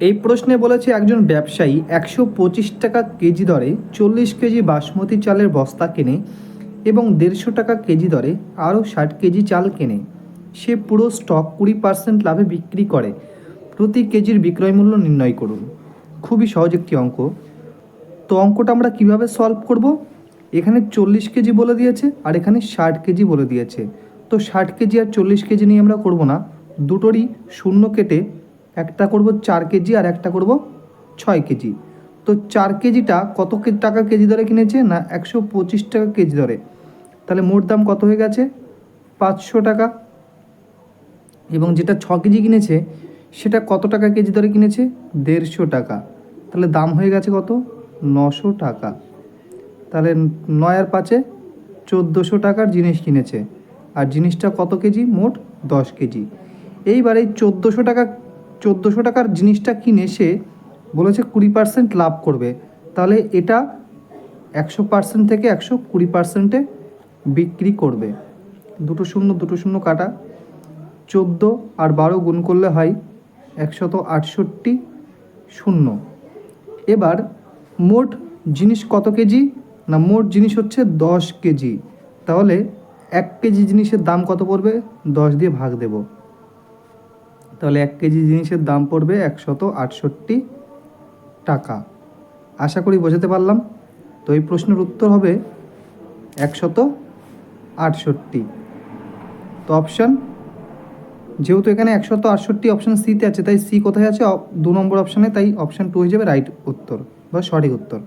এই প্রশ্নে বলেছে একজন ব্যবসায়ী একশো পঁচিশ টাকা কেজি দরে চল্লিশ কেজি বাসমতি চালের বস্তা কেনে এবং দেড়শো টাকা কেজি দরে আরও ষাট কেজি চাল কেনে। সে পুরো স্টক কুড়ি পার্সেন্ট লাভে বিক্রি করে। প্রতি কেজির বিক্রয় মূল্য নির্ণয় করুন। খুবই সহজ একটি অঙ্ক। তো অঙ্কটা আমরা কীভাবে সলভ করব? এখানে চল্লিশ কেজি বলে দিয়েছে আর এখানে ষাট কেজি বলে দিয়েছে। তো ষাট কেজি আর চল্লিশ কেজি নিয়ে আমরা করব না। দুটোরই শূন্য কেটে একটা করব চার কেজি আর একটা করব ছয় কেজি। তো চার কেজিটা কত টাকা কেজি দরে কিনেছে না একশো পঁচিশ টাকা কেজি দরে? তাহলে মোট দাম কত হয়ে গেছে? পাঁচশো টাকা। এবং যেটা ছ কেজি কিনেছে, সেটা কত টাকা কেজি দরে কিনেছে? দেড়শো টাকা। তাহলে দাম হয়ে গেছে কত? নশো টাকা। তাহলে নয় আর পাঁচে চোদ্দোশো টাকার জিনিস কিনেছে। আর জিনিসটা কত কেজি? মোট দশ কেজি। এইবার এই চোদ্দোশো টাকা চোদ্দোশো টাকার জিনিসটা কিনে সে বলেছে কুড়ি পার্সেন্ট লাভ করবে। তাহলে এটা একশো পার্সেন্ট থেকে একশো কুড়ি পার্সেন্টে বিক্রি করবে। দুটো শূন্য দুটো শূন্য কাটা। চোদ্দ আর বারো গুণ করলে হয় একশত আটষট্টি শূন্য। এবার মোট জিনিস কত কেজি? না, মোট জিনিস হচ্ছে দশ কেজি। তাহলে এক কেজি জিনিসের দাম কত পড়বে? দশ দিয়ে ভাগ দেব। তাহলে এক কেজি জিনিসের দাম পড়বে একশত আটষট্টি টাকা। আশা করি বোঝাতে পারলাম। তো এই প্রশ্নের উত্তর হবে একশত আটষট্টি। তো অপশান যেহেতু এখানে একশত আটষট্টি অপশান সিতে আছে, তাই সি কোথায় আছে? দু নম্বর অপশানে তাই অপশান টু হয়ে যাবে রাইট উত্তর বা সঠিক উত্তর।